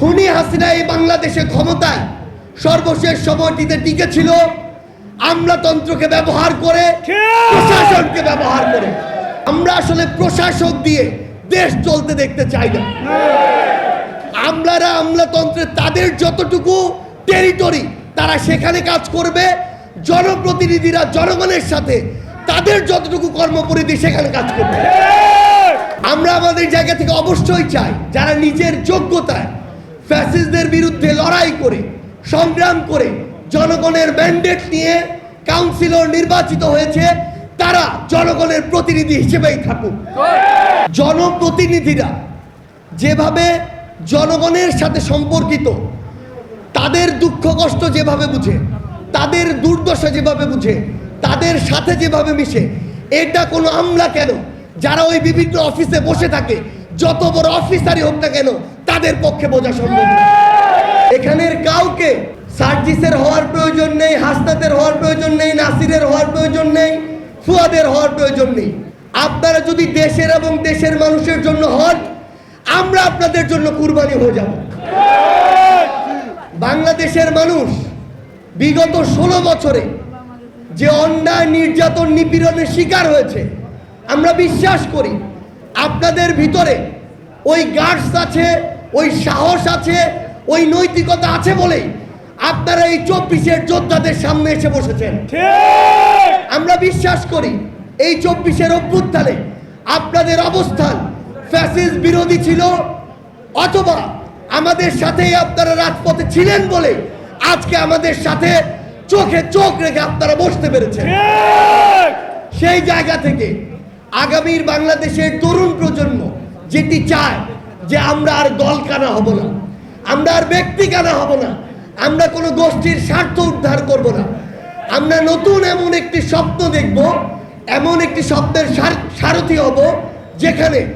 খুনি হাসিনা এই বাংলাদেশে ক্ষমতায় সর্বশেষ সময়টিতে টিকে ছিল আমলাতন্ত্রকে ব্যবহার করে প্রশাসনকে ব্যবহার করে। আমরা আসলে প্রশাসক দিয়ে দেশ চলতে দেখতে চাই না। আমলারা আমলাতন্ত্রে তাদের যতটুকু টেরিটরি তারা সেখানে কাজ করবে জনপ্রতিনিধিরা জনগণের সাথে তাদের যতটুকু কর্মপরিধি সেখানে কাজ করবে। আমরা আমাদের জায়গা থেকে অবশ্যই চাই যারা নিজের যোগ্যতায় ফ্যাসিস্টদের বিরুদ্ধে লড়াই করে, সংগ্রাম করে জনগণের ম্যান্ডেট নিয়ে কাউন্সিলর নির্বাচিত হয়েছে, তারা জনগণের প্রতিনিধি হিসেবেই থাকুক। জনপ্রতিনিধিরা যেভাবে জনগণের সাথে সম্পর্কিত, তাদের দুঃখ কষ্ট যেভাবে বুঝে, তাদের দুর্দশা যেভাবে বুঝে, তাদের সাথে যেভাবে মিশে, এটা কোনো আমলা কেন? যারা ওই বিভিন্ন অফিসে বসে থাকে, যত বড় অফিসারই হোক না কেন তাদের পক্ষে বোঝা সম্ভব না। এখানের কাউকে সার্জিসের হওয়ার প্রয়োজন নেই, হাসনাতের হওয়ার প্রয়োজন নেই, নাসিরের হওয়ার প্রয়োজন নেই, ফুয়াদের হওয়ার প্রয়োজন নেই। আপনারা যদি দেশের এবং দেশের মানুষের জন্য হন, আমরা আপনাদের জন্য কুরবানি হয়ে যাব। বাংলাদেশের মানুষ বিগত ষোলো বছরে যে অন্যায় নির্যাতন নিপীড়নের শিকার হয়েছে, আমরা বিশ্বাস করি আপনাদের ভিতরে ওই গার্ডস আছে ওই সাহস আছে ওই নৈতিকতা আছে বলেই আপনারা এই চব্বিশের যোদ্ধাদের সামনে এসে বসেছেন। আমরা বিশ্বাস করি এই চব্বিশের অভ্যুত্থানে আপনাদের অবস্থান ফ্যাসিস বিরোধী ছিল অথবা আমাদের সাথেই আপনারা রাজপথে ছিলেন বলে আজকে আমাদের সাথে চোখে চোখ রেখে আপনারা বসতে পেরেছেন। সেই জায়গা থেকে আগামীর বাংলাদেশের তরুণ প্রজন্ম যেটি চায় যে আমরা আর দল কানা হব না। আমরা আর ব্যক্তি কানা হব না। আমরা কোনো গোষ্ঠীর স্বার্থ উদ্ধার করব না। আমরা নতুন এমন একটি স্বপ্ন দেখব, এমন একটি স্বপ্নের সার- সারথি হব যেখানে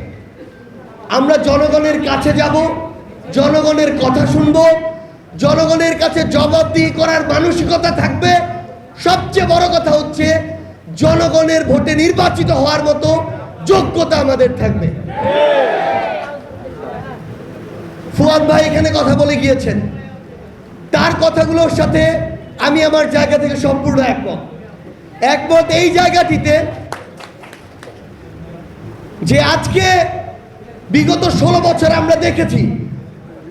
আমরা জনগণের কাছে যাব, জনগণের কথা শুনব, জনগণের কাছে জবাবদিহি করার মানসিকতা থাকবে। সবচেয়ে বড় কথা হচ্ছে, জনগণের ভোটে নির্বাচিত হওয়ার মতো যোগ্যতা আমাদের থাকবে। ফুয়াদ ভাই এখানে কথা বলে গিয়েছেন। তার কথাগুলোর সাথে আমি আমার জায়গা থেকে সম্পূর্ণ একমত। একমত এই জায়গাটিতে যে আজকে বিগত ষোলো বছর আমরা দেখেছি,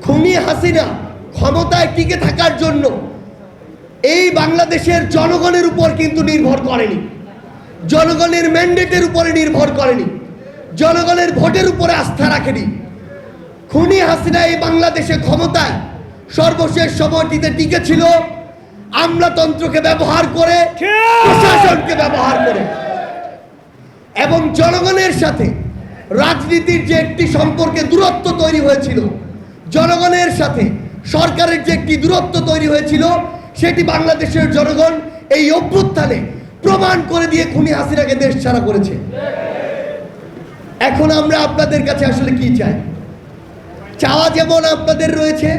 খুনি হাসিনা ক্ষমতায় টিকে থাকার জন্য এই বাংলাদেশের জনগণের উপর কিন্তু নির্ভর করেনি। জনগণের ম্যান্ডেটের উপরে নির্ভর করেনি। জনগণের ভোটের উপরে আস্থা রাখেনি। খুনি হাসিনা এই বাংলাদেশে ক্ষমতায় সর্বশেষ সময়টিতে টিকে ছিল আমলাতন্ত্রকে ব্যবহার করে প্রশাসনকে ব্যবহার করে। এবং জনগণের সাথে রাজনীতির যে একটি সম্পর্কে দূরত্ব তৈরি হয়েছিল জনগণের সাথে সরকারের যে একটি দূরত্ব তৈরি হয়েছিল সেটি বাংলাদেশের জনগণ এই অভ্যুত্থানে প্রমাণ করে দিয়ে খুনি হাসিনাকে দেশ ছাড়া করেছে। এখন আমরা আপনাদের কাছে আসলে কি চাই? চাওয়া যেমন আপনাদের রয়েছে,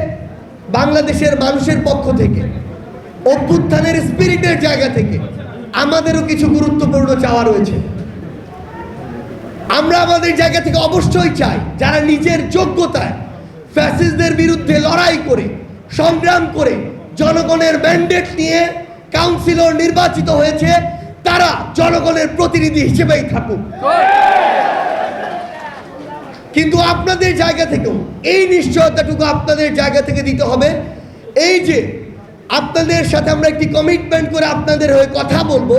বাংলাদেশের মানুষের পক্ষ থেকে, অভ্যুত্থানের স্পিরিটের জায়গা থেকে, আমাদেরও কিছু গুরুত্বপূর্ণ চাওয়া রয়েছে। আমরা আমাদের জায়গা থেকে অবশ্যই চাই, যারা নিজের যোগ্যতায় ফ্যাসিস্টদের বিরুদ্ধে লড়াই করে, সংগ্রাম করে, জনগণের ম্যান্ডেট নিয়ে কাউন্সিলর নির্বাচিত হয়েছে, তারা জনগণের প্রতিনিধি হিসেবেই থাকুক। কিন্তু আপনাদের জায়গা থেকেও, এই নিশ্চয়তাটুকু আপনাদের জায়গা থেকে দিতে হবে। এই যে, আপনাদের সাথে আমরা একটি কমিটমেন্ট করে আপনাদের হয়ে কথা বলব,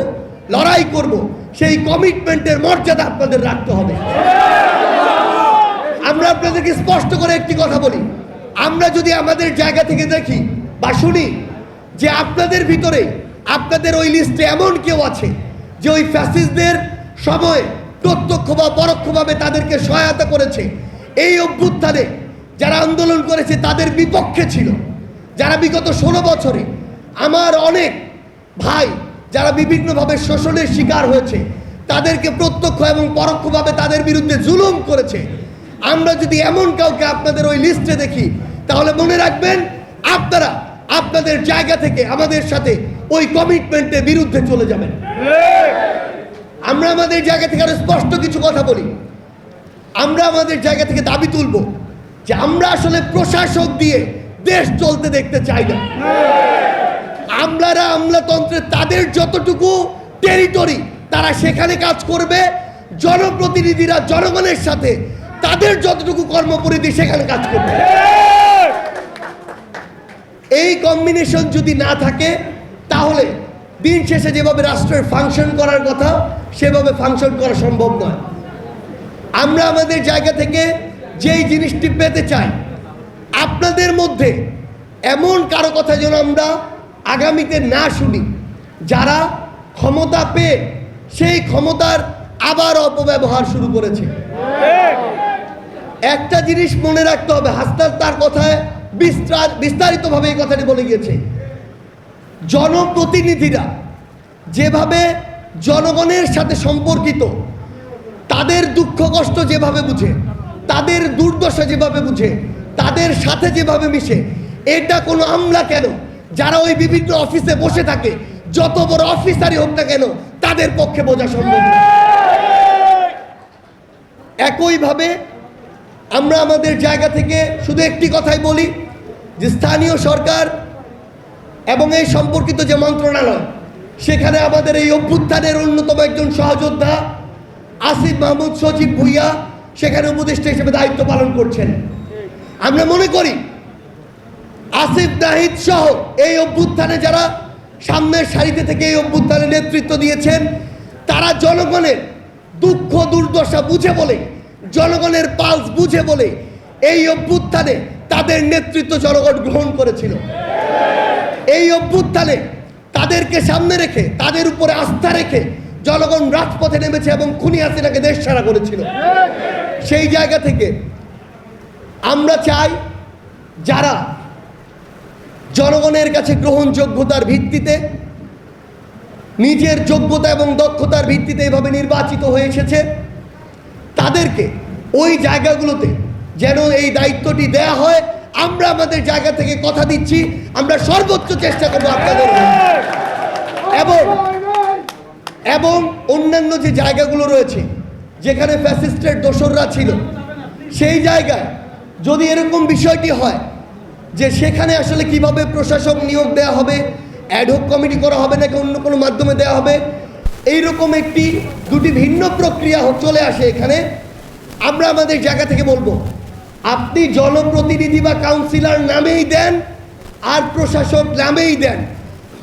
লড়াই করব, সেই কমিটমেন্টের মর্যাদা আপনাদের রাখতে হবে। আমরা আপনাদেরকে স্পষ্ট করে একটি কথা বলি। আমরা যদি আমাদের জায়গা থেকে দেখি বা শুনি যে আপনাদের ভিতরে, আপনাদের ওই লিস্টে এমন কেউ আছে যে ওই ফ্যাসিস্টদের সময় প্রত্যক্ষ বা পরোক্ষভাবে তাদেরকে সহায়তা করেছে। এই অভ্যুত্থানে যারা আন্দোলন করেছে, তাদের বিপক্ষে ছিল। যারা বিগত ষোলো বছরে আমার অনেক ভাই যারা বিভিন্নভাবে শোষণের শিকার হয়েছে, তাদেরকে প্রত্যক্ষ এবং পরোক্ষভাবে তাদের বিরুদ্ধে জুলুম করেছে। আমরা যদি এমন কাউকে আপনাদের ওই লিস্টে দেখি, তাহলে মনে রাখবেন, আপনারা আপনাদের জায়গা থেকে আমাদের সাথে ওই কমিটমেন্টের বিরুদ্ধে চলে যাবেন। আমরা আমাদের জায়গা থেকে আরও স্পষ্ট কিছু কথা বলি। আমরা আমাদের জায়গা থেকে দাবি তুলব যে আমরা আসলে প্রশাসক দিয়ে দেশ চলতে দেখতে চাই না। আমলারা আমলাতন্ত্রে তাদের যতটুকু টেরিটরি তারা সেখানে কাজ করবে, জনপ্রতিনিধিরা জনগণের সাথে তাদের যতটুকু কর্মপরিধি সেখানে কাজ করবে। এই কম্বিনেশন যদি না থাকে, তাহলে দিন শেষে যেভাবে রাষ্ট্রের ফাংশন করার কথা, সেভাবে ফাংশন করা সম্ভব নয়। আমরা আমাদের জায়গা থেকে যেই জিনিসটি পেতে চাই, আপনাদের মধ্যে এমন কারও কথা যেন আমরা আগামীতে না শুনি, যারা ক্ষমতা পেয়ে সেই ক্ষমতার আবার অপব্যবহার শুরু করেছে। একটা জিনিস মনে রাখতে হবে, হাসনাত তার কথায় বিস্তার, বিস্তারিতভাবে এই কথাটি বলে গিয়েছে। জনপ্রতিনিধিরা যেভাবে জনগণের সাথে সম্পর্কিত, তাদের দুঃখ কষ্ট যেভাবে বুঝে, তাদের দুর্দশা যেভাবে বুঝে, তাদের সাথে যেভাবে মিশে, এটা কোনো আমলা কেন? যারা ওই বিভিন্ন অফিসে বসে থাকে, যত বড় অফিসারই হোক না কেন, তাদের পক্ষে বোঝা সম্ভব একইভাবে আমরা আমাদের জায়গা থেকে শুধু একটি কথাই বলি যে, স্থানীয় সরকার এবং এই সম্পর্কিত যে মন্ত্রণালয়, সেখানে আমাদের এই অভ্যুত্থানের অন্যতম একজন সহযোদ্ধা আসিফ মাহমুদ সচিব ভুইয়া সেখানে উপদেষ্টা হিসেবে দায়িত্ব পালন করছেন। আমরা মনে করি, আসিফ নাহিদ সহ এই অভ্যুত্থানে যারা সামনের সারিতে থেকে এই অভ্যুত্থানে নেতৃত্ব দিয়েছেন, তারা জনগণের দুঃখ দুর্দশা বুঝে বলে, জনগণের পালস বুঝে বলে এই অভ্যুত্থানে তাদের নেতৃত্ব জনগণ গ্রহণ করেছিল। এই অভ্যুত্থানে তাদেরকে সামনে রেখে, তাদের উপরে আস্থা রেখে জনগণ রাজপথে নেমেছে এবং খুনি হাসিনাকে দেশ ছাড়া করেছিল। সেই জায়গা থেকে আমরা চাই যারা জনগণের কাছে গ্রহণযোগ্যতার ভিত্তিতে, নিজের যোগ্যতা এবং দক্ষতার ভিত্তিতে এভাবে নির্বাচিত হয়ে এসেছে, তাদেরকে ওই জায়গাগুলোতে যেন এই দায়িত্বটি দেয়া হয় আমরা আমাদের জায়গা থেকে কথা দিচ্ছি, আমরা সর্বোচ্চ চেষ্টা করব আপনাদের এবং এবং অন্যান্য যে জায়গাগুলো রয়েছে, যেখানে ফ্যাসিস্টের দোসররা ছিল, সেই জায়গায় যদি এরকম বিষয়টি হয়, যে সেখানে আসলে কীভাবে প্রশাসক নিয়োগ দেওয়া হবে অ্যাডহক কমিটি করা হবে নাকি অন্য কোনো মাধ্যমে দেওয়া হবে, এইরকম একটি দুটি ভিন্ন প্রক্রিয়া চলে আসে এখানে, আমরা আমাদের জায়গা থেকে বলব আপনি জনপ্রতিনিধি বা কাউন্সিলর নামেই দেন আর প্রশাসক নামেই দেন।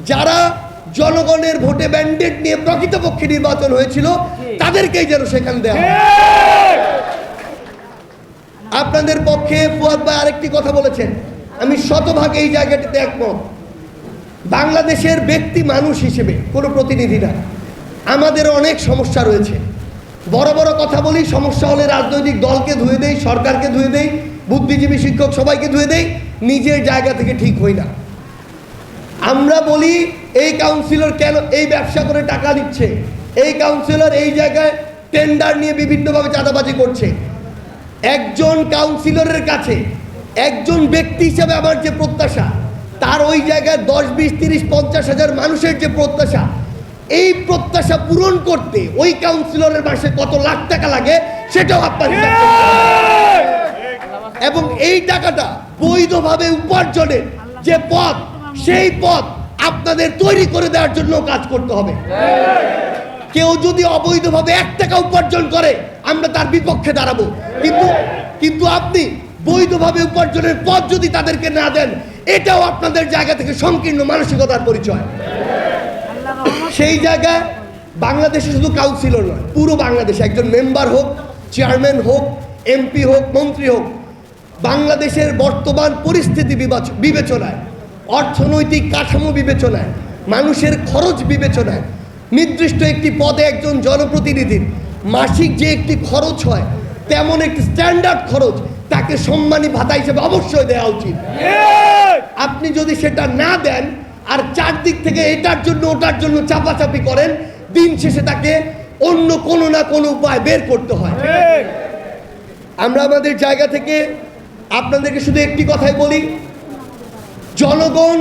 যারা জনগণের ভোটে ব্যান্ডেড নিয়ে প্রকৃতপক্ষে নির্বাচন হয়েছিল তাদেরকেই যেন সেখানে দেওয়া আপনাদের পক্ষে ফুয়াদ ভাই আরেকটি কথা বলেছেন। আমি শতভাগ এই জায়গাটিতে একমত। বাংলাদেশের ব্যক্তি মানুষ হিসেবে কোনো প্রতিনিধি না। আমাদের অনেক সমস্যা রয়েছে। বড় বড় কথা বলি, সমস্যা হলে রাজনৈতিক দলকে ধুয়ে দেই, সরকারকে ধুয়ে দেই, বুদ্ধিজীবী শিক্ষক সবাইকে ধুয়ে দেই, নিজের জায়গা থেকে ঠিক হই না। আমরা বলি, এই কাউন্সিলর কেন এই ব্যবসা করে টাকা নিচ্ছে এই কাউন্সিলর এই জায়গায় টেন্ডার নিয়ে বিভিন্নভাবে চাঁদাবাজি করছে। একজন কাউন্সিলরের কাছে, একজন ব্যক্তি হিসাবে আমার যে প্রত্যাশা, তার ওই জায়গায় দশ, বিশ, তিরিশ, পঞ্চাশ হাজার মানুষের যে প্রত্যাশা এই প্রত্যাশা পূরণ করতে ওই কাউন্সিলরের মাসে কত লাখ টাকা লাগে সেটাও আপনার। এবং এই টাকাটা বৈধভাবে উপার্জনের যে পথ সেই পথ আপনাদের তৈরি করে দেওয়ার জন্য কাজ করতে হবে। কেউ যদি অবৈধভাবে এক টাকা উপার্জন করে আমরা তার বিপক্ষে দাঁড়াবো। কিন্তু কিন্তু আপনি বৈধভাবে উপার্জনের পথ যদি তাদেরকে না দেন এটাও আপনাদের জায়গা থেকে সংকীর্ণ মানসিকতার পরিচয়। সেই জায়গায় বাংলাদেশে শুধু কাউন্সিলর নয় পুরো বাংলাদেশে একজন মেম্বার হোক চেয়ারম্যান হোক এমপি হোক মন্ত্রী হোক বাংলাদেশের বর্তমান পরিস্থিতি বিবাচ- বিবেচনায় অর্থনৈতিক কাঠামো বিবেচনায় মানুষের খরচ বিবেচনায় নির্দিষ্ট একটি পদে একজন জনপ্রতিনিধির মাসিক যে একটি খরচ হয় তেমন একটি স্ট্যান্ডার্ড খরচ তাকে সম্মানী ভাতা হিসেবে অবশ্যই দেওয়া উচিত। আপনি যদি সেটা না দেন আর চারদিক থেকে এটার জন্য, ওটার জন্য চাপাচাপি করেন, দিন শেষে তাকে অন্য কোনো না কোনো উপায় বের করতে হয়। আমরা আমাদের জায়গা থেকে আপনাদেরকে শুধু একটি কথাই বলি, জনগণ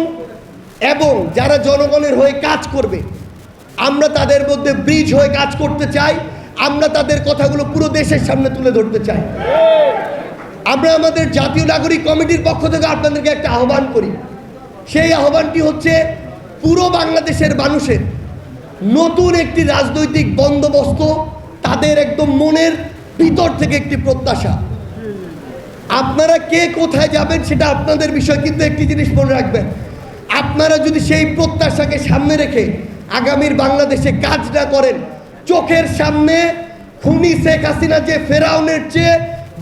এবং যারা জনগণের হয়ে কাজ করবে, আমরা তাদের মধ্যে ব্রিজ হয়ে কাজ করতে চাই, আমরা তাদের কথাগুলো পুরো দেশের সামনে তুলে ধরতে চাই। আমরা আমাদের জাতীয় নাগরিক কমিটির পক্ষ থেকে আপনাদেরকে একটা আহ্বান করি। সেই আহ্বানটি হচ্ছে পুরো বাংলাদেশের মানুষের। নতুন একটি রাজনৈতিক বন্দোবস্ত তাদের একদম মনের ভিতর থেকে একটি প্রত্যাশা। আপনারা কে কোথায় যাবেন সেটা আপনাদের বিষয়, কিন্তু একটি জিনিস মনে রাখবেন, আপনারা যদি সেই প্রত্যাশাকে সামনে রেখে আগামীর বাংলাদেশে কাজ না করেন, চোখের সামনে খুনি শেখ হাসিনা যে ফেরাউনের চেয়ে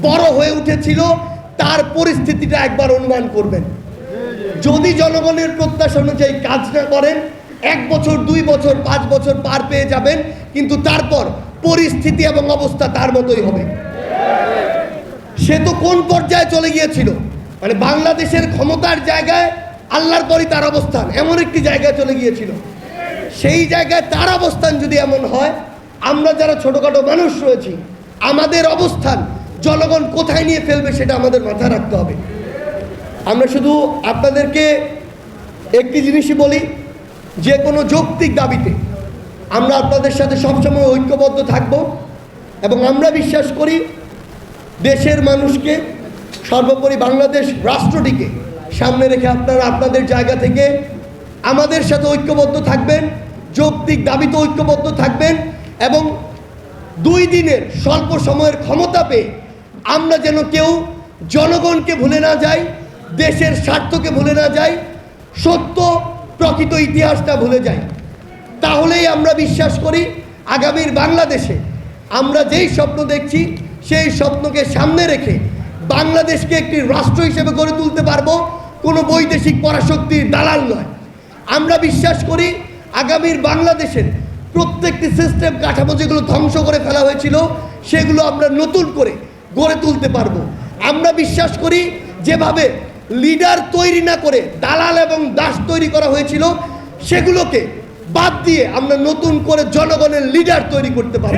বড় হয়ে উঠেছিল, তার পরিস্থিতিটা একবার অনুমান করবেন। যদি জনগণের প্রত্যাশা অনুযায়ী কাজ না করেন, এক বছর, দুই বছর, পাঁচ বছর পার পেয়ে যাবেন, কিন্তু তারপর পরিস্থিতি এবং অবস্থা তার মতোই হবে। সে তো কোন পর্যায়ে চলে গিয়েছিল? মানে বাংলাদেশের ক্ষমতার জায়গায় আল্লাহর পরই তার অবস্থান, এমন একটি জায়গায় চলে গিয়েছিল। সেই জায়গায় তার অবস্থান যদি এমন হয়, আমরা যারা ছোটোখাটো মানুষ রয়েছি, আমাদের অবস্থান জনগণ কোথায় নিয়ে ফেলবে সেটা আমাদের মাথায় রাখতে হবে। আমরা শুধু আপনাদেরকে একটি জিনিসই বলি, যে কোনো যৌক্তিক দাবিতে আমরা আপনাদের সাথে সবসময় ঐক্যবদ্ধ থাকব এবং আমরা বিশ্বাস করি দেশের মানুষকে, সর্বোপরি বাংলাদেশ রাষ্ট্রটিকে সামনে রেখে আপনারা আপনাদের জায়গা থেকে আমাদের সাথে ঐক্যবদ্ধ থাকবেন, যৌক্তিক দাবিতে ঐক্যবদ্ধ থাকবেন এবং দুই দিনের স্বল্প সময়ের ক্ষমতা পেয়ে আমরা যেন কেউ জনগণকে ভুলে না যাই। দেশের স্বার্থকে ভুলে না যাই, সত্য, প্রকৃত ইতিহাসটা ভুলে যাই। তাহলেই আমরা বিশ্বাস করি, আগামীর বাংলাদেশে আমরা যেই স্বপ্ন দেখছি, সেই স্বপ্নকে সামনে রেখে বাংলাদেশকে একটি রাষ্ট্র হিসেবে গড়ে তুলতে পারব, কোনো বৈদেশিক পরাশক্তির দালাল নয়। আমরা বিশ্বাস করি, আগামীর বাংলাদেশের প্রত্যেকটি সিস্টেম কাঠামো যেগুলো ধ্বংস করে ফেলা হয়েছিল, সেগুলো আমরা নতুন করে গড়ে তুলতে পারব। আমরা বিশ্বাস করি, যেভাবে লিডার তৈরি না করে দালাল এবং দাস তৈরি করা হয়েছিল, সেগুলোকে বাদ দিয়ে আমরা নতুন করে জনগণের লিডার তৈরি করতে পারব।